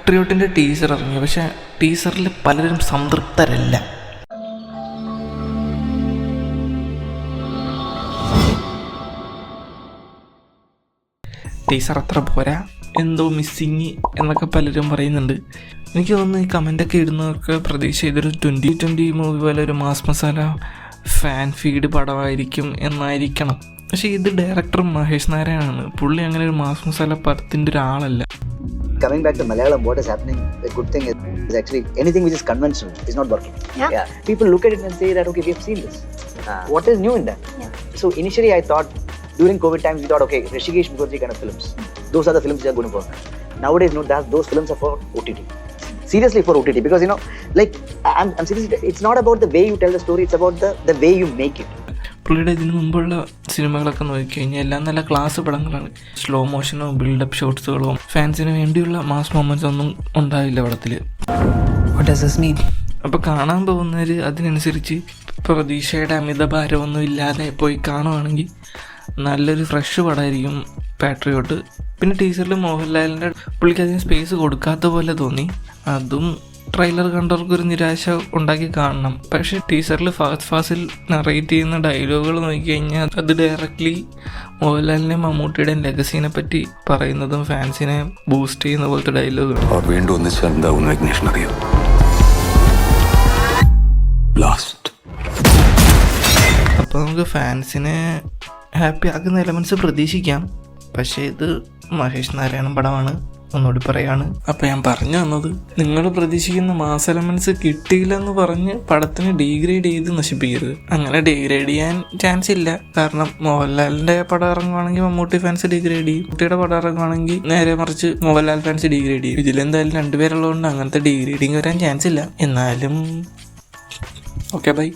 പാട്രിയോട്ടിന്റെ teaser ഇറങ്ങി. പക്ഷേ ടീസറിൽ പലരും സംതൃപ്തരല്ല. ടീസർ അത്ര പോരാ. എന്തോ മിസ്സിങ് എന്നൊക്കെ പലരും പറയുന്നുണ്ട്. എനിക്ക് തോന്നുന്നു ഈ കമന്റൊക്കെ ഇടുന്നവർക്ക് പ്രതീക്ഷ ഇതൊരു ട്വന്റി ട്വന്റി മൂവി പോലെ ഒരു മാസ് മസാല ഫാൻ ഫീഡ് പടമായിരിക്കും എന്നായിരിക്കണം. പക്ഷേ ഇത് ഡയറക്ടർ മഹേഷ് നാരായണാണ്. പുള്ളി അങ്ങനെ ഒരു മാസ് മസാല പടത്തിന്റെ ഒരാളല്ല. Coming back to Malayalam, what is happening? The good thing is, is actually anything which is conventional is not working. Yeah. yeah. People look at it and say that okay, we have seen this. Ah. What is new in that? Yeah. So initially, I thought during COVID times, we thought okay, Rishikesh Mukherjee kind of films. Those are the films which are going to work. Nowadays, no, that those films are for OTT. Seriously for OTT because you know, like I'm, I'm seriously, it's not about the way you tell the story; it's about the the way you make it. പുള്ളിയുടെ ഇതിനു മുമ്പുള്ള സിനിമകളൊക്കെ നോക്കിക്കഴിഞ്ഞാൽ എല്ലാം നല്ല class പടങ്ങളാണ്. Slow മോഷനോ build-up ഷോട്ട്സുകളോ ഫാൻസിന് വേണ്ടിയുള്ള മാസ് മൊമെന്റ്സ് ഒന്നും ഉണ്ടാവില്ല പടത്തിൽ അപ്പോൾ കാണാൻ പോകുന്നവർ അതിനനുസരിച്ച് പ്രതീക്ഷയുടെ അമിതഭാരമൊന്നും ഇല്ലാതെ പോയി കാണുവാണെങ്കിൽ നല്ലൊരു ഫ്രഷ് പടമായിരിക്കും പാട്രിയോട്ട് പിന്നെ ടീച്ചറിൽ മോഹൻലാലിന്റെ പുള്ളിക്ക് അതിന് സ്പേസ് കൊടുക്കാത്ത പോലെ തോന്നി. അതും ട്രെയിലർ കണ്ടവർക്ക് ഒരു നിരാശ ഉണ്ടാക്കി കാണണം. പക്ഷെ ടീസറിൽ ഫാസ്റ്റ് ഫാസിൽ നറേറ്റ് ചെയ്യുന്ന ഡയലോഗുകൾ നോക്കിക്കഴിഞ്ഞാൽ അത് ഡയറക്റ്റ്ലി മോഹൻലാലിന്റെയും മമ്മൂട്ടിയുടെയും ലെഗസീനെ പറ്റി പറയുന്നതും ഫാൻസിനെ ബൂസ്റ്റ് ചെയ്യുന്ന പോലത്തെ ഡയലോഗാണ് വീണ്ടും ഒന്നിച്ചാൽ എന്താവും വിഘ്നേഷൻ അറിയോ? ലാസ്റ്റ് അപ്പോൾ നമുക്ക് ഫാൻസിനെ ഹാപ്പി ആക്കുന്ന എലമെന്റ്സ് പ്രതീക്ഷിക്കാം. പക്ഷേ ഇത് മഹേഷ് നാരായണൻ പടമാണ്. ഒന്നുകൂടി പറയാണ്. അപ്പോൾ ഞാൻ പറഞ്ഞു തന്നത് നിങ്ങൾ പ്രതീക്ഷിക്കുന്ന മാസ് എലമെന്റ്സ് കിട്ടിയില്ലെന്ന് പറഞ്ഞ് പടത്തിന് ഡീഗ്രേഡ് ചെയ്ത് നശിപ്പിക്കരുത്. അങ്ങനെ ഡീഗ്രേഡ് ചെയ്യാൻ ചാൻസ് ഇല്ല. കാരണം മോഹൻലാലിന്റെ പടം ഇറങ്ങുവാണെങ്കിൽ മമ്മൂട്ടി ഫാൻസ് ഡീഗ്രേഡ് ചെയ്യും. കുട്ടിയുടെ പടം ഇറങ്ങുവാണെങ്കിൽ നേരെ മറിച്ച് മോഹൻലാൽ ഫാൻസ് ഡീഗ്രേഡ് ചെയ്യും. ഇതിലെന്തായാലും രണ്ടുപേരുള്ളതുകൊണ്ട് അങ്ങനത്തെ ഡീഗ്രേഡിങ് വരാൻ ചാൻസ് ഇല്ല. എന്നാലും ഓക്കെ ബൈ